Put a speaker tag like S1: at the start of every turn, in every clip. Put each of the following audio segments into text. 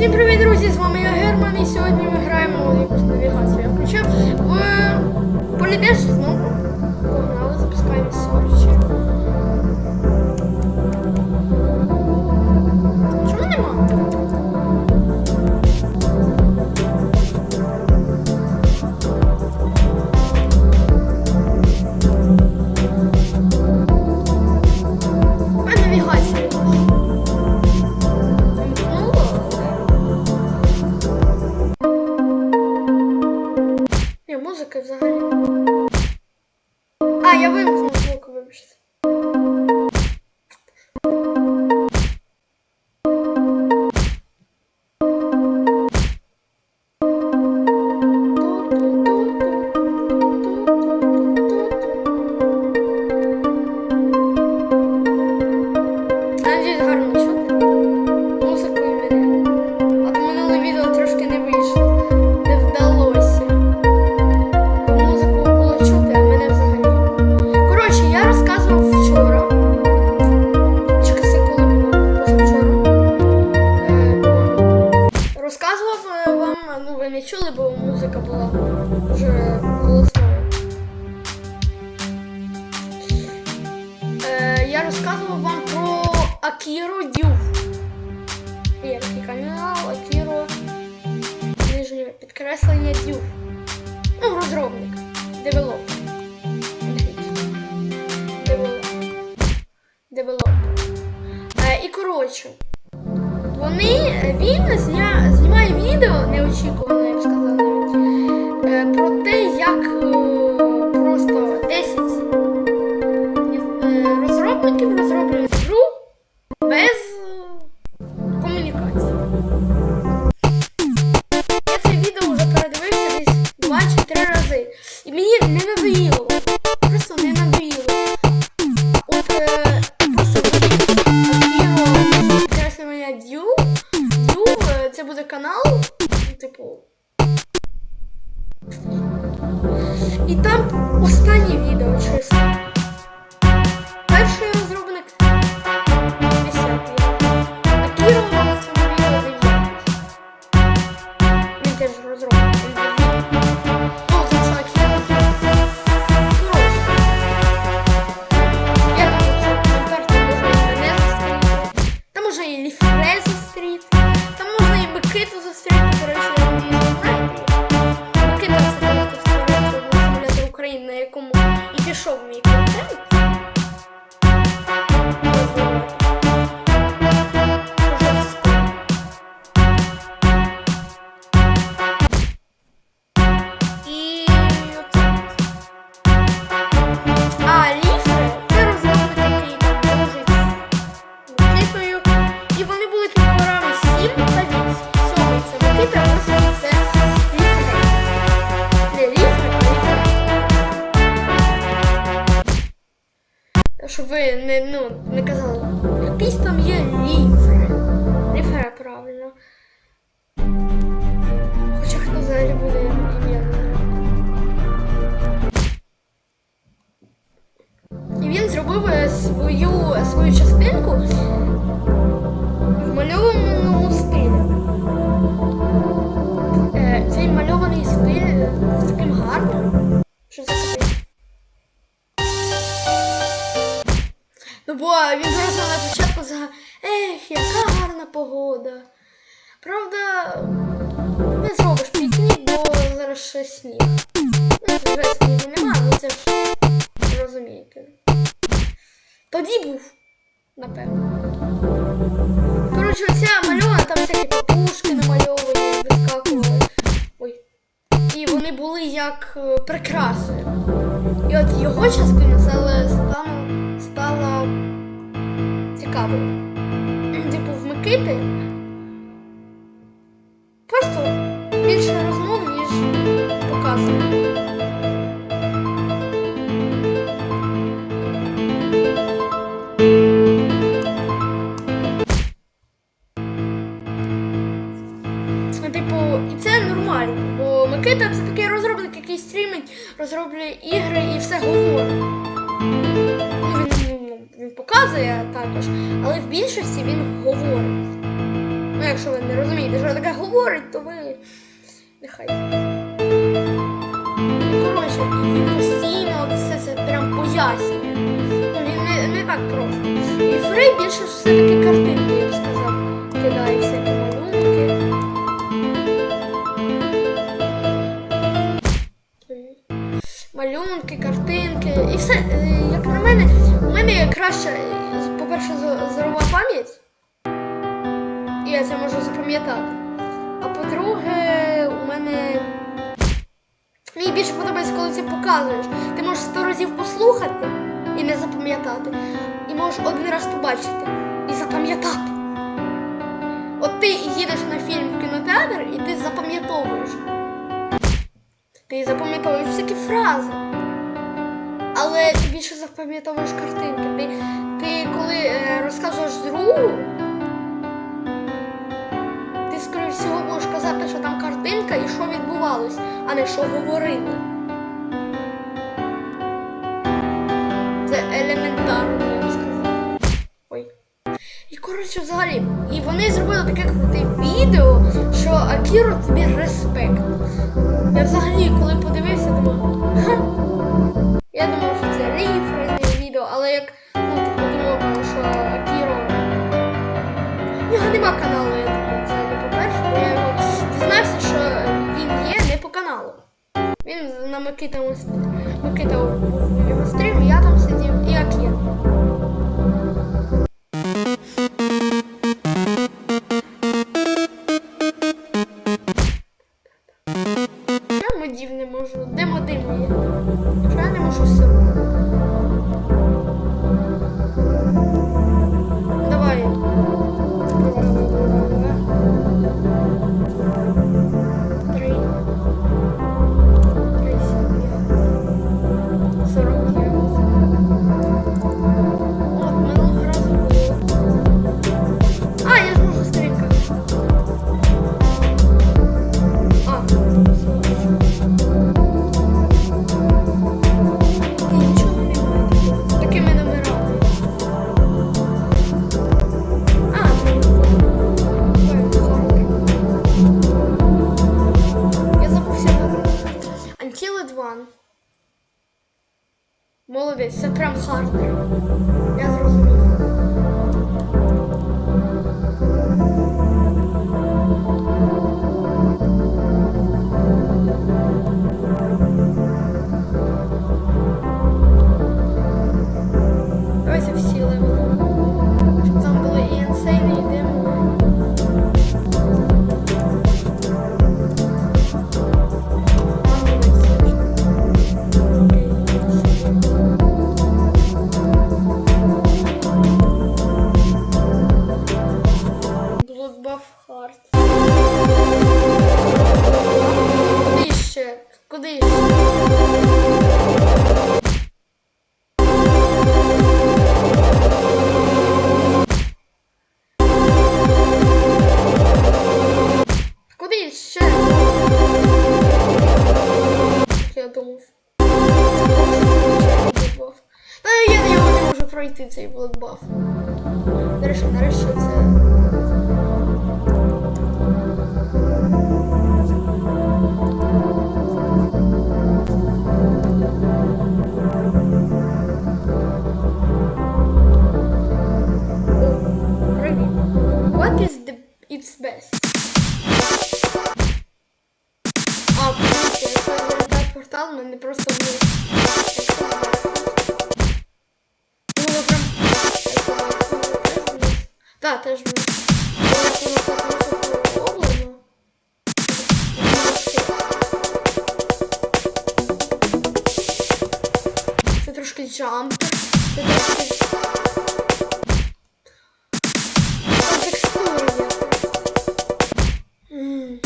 S1: Всім привіт, друзі! З вами я Герман, і сьогодні ми граємо в якусь навігацію. Я включив в полідеш знову. Погнали, запускаємо сорчі. Розказував вам про Акіро Дюф. Є такий канал Акіро нижнє підкреслення Дюф. Ну, розробник. Девелоп. Девелоп. Девелоп. Е, і коротше. Вони, він зня, знімає відео неочікувано, я б сказала е, про те, як І там останнє відео чесно. Не, ну, не казала. Якийсь там є ліфе. Ліфе правильно. Хоча хто взагалі буде ім'я. І він зробив е, свою, свою частинку Ну він зразу на початку за Ех, яка гарна погода. Правда, не зробиш пікнік, бо зараз ще сніг. Ну, вже снігу нема, але це ж розумієте. Тоді був, напевно. Коротше, оця мальована, там всякі папушки намальовані, вискакували. Ой. І вони були як е, прикраси. І от його частина стала, стала, цікавою. Типу, в Микити просто більше розмов, ніж показує. Нехай. Коротше, він постійно все це прям пояснює. Він не, не так просто. І Фрей більше все-таки картинки, я б сказав, кидає всякі малюнки. Малюнки, картинки. І все, е, як на мене, у мене краще, по-перше, зо- зорова пам'ять. І я це можу запам'ятати. Більше подобається, коли це показуєш. Ти можеш сто разів послухати і не запам'ятати. І можеш один раз побачити і запам'ятати. От ти їдеш на фільм в кінотеатр і ти запам'ятовуєш. Ти запам'ятовуєш всякі фрази. Але ти більше запам'ятовуєш картинки. Ти, ти коли е, розказуєш другу, картинка і що відбувалось, а не що говорили. Це елементарно, я б сказала. Ой. І коротше, взагалі, і вони зробили таке круте відео, що Акіро тобі респект. Я взагалі, коли подивився, думав, Микита був його стрім, я там сидів і Акіро. Молодець, це прям хардер. Я зрозумів. Давайте всі левели. Щоб там були і інсейни, цей Bloodbath. Нарешті, нарешті це. Привіт. What is the its best? Це трошки джампер. Це трошки... Там текстури є. Ммм,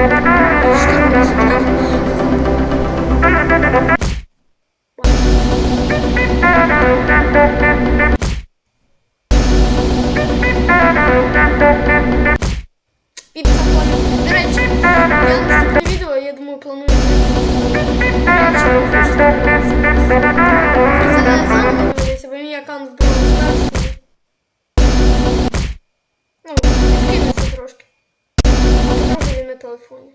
S1: Bir bak Dur aç. Yalnız bir video ya da mı planı yok. Телефоні.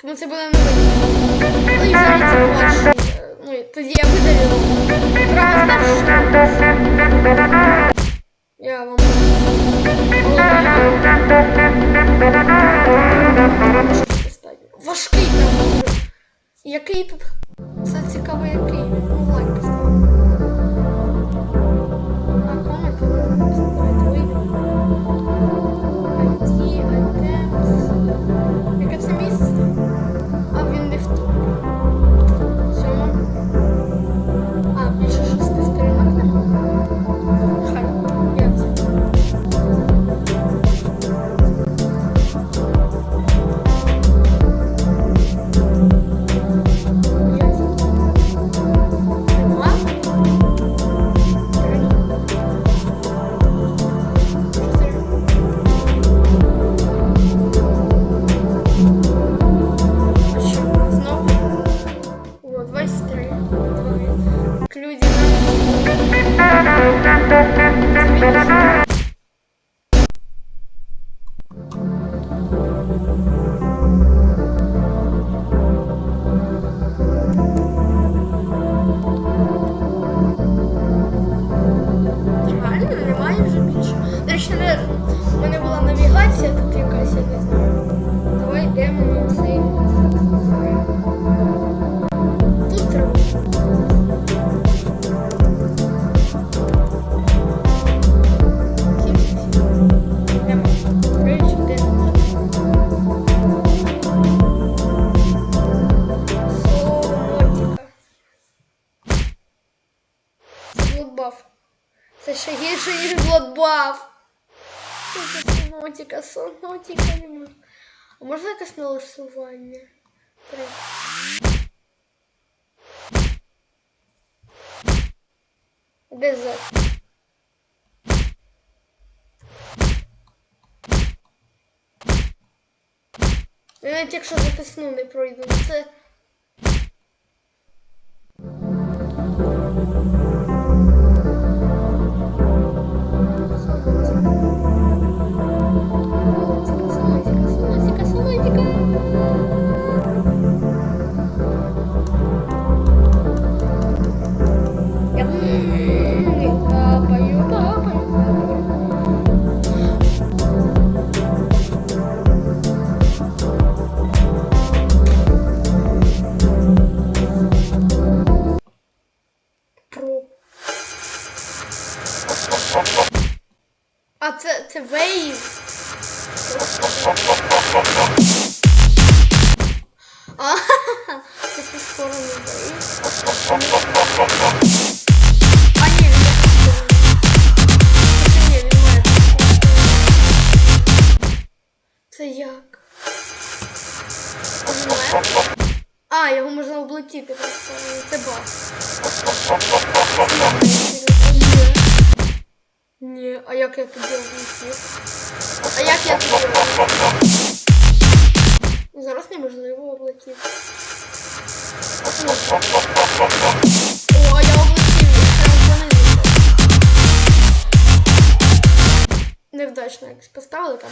S1: Тому це буде новий. Ну і взагалі це е, Ну, і тоді я видалю. Раз, Я вам. Важкий дуже. Який тут. Це цікаво, який. Ну, лайк поставив. Сонотіка, сонотіка нема. А можна якесь налаштування? Де Z? Я навіть якщо записну не пройду, це. Це як? А, його можна облетіти. Це баг. Ні. А як я тоді облетів? А як я тоді облетів? Зараз неможливо облетіти. Невдачно якось поставили там.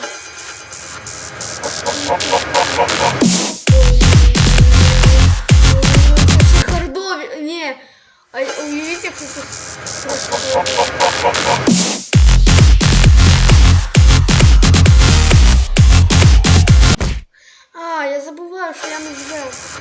S1: Це хардові. Ні. А уявіть, як це А, я забуваю, що я не зв'язку.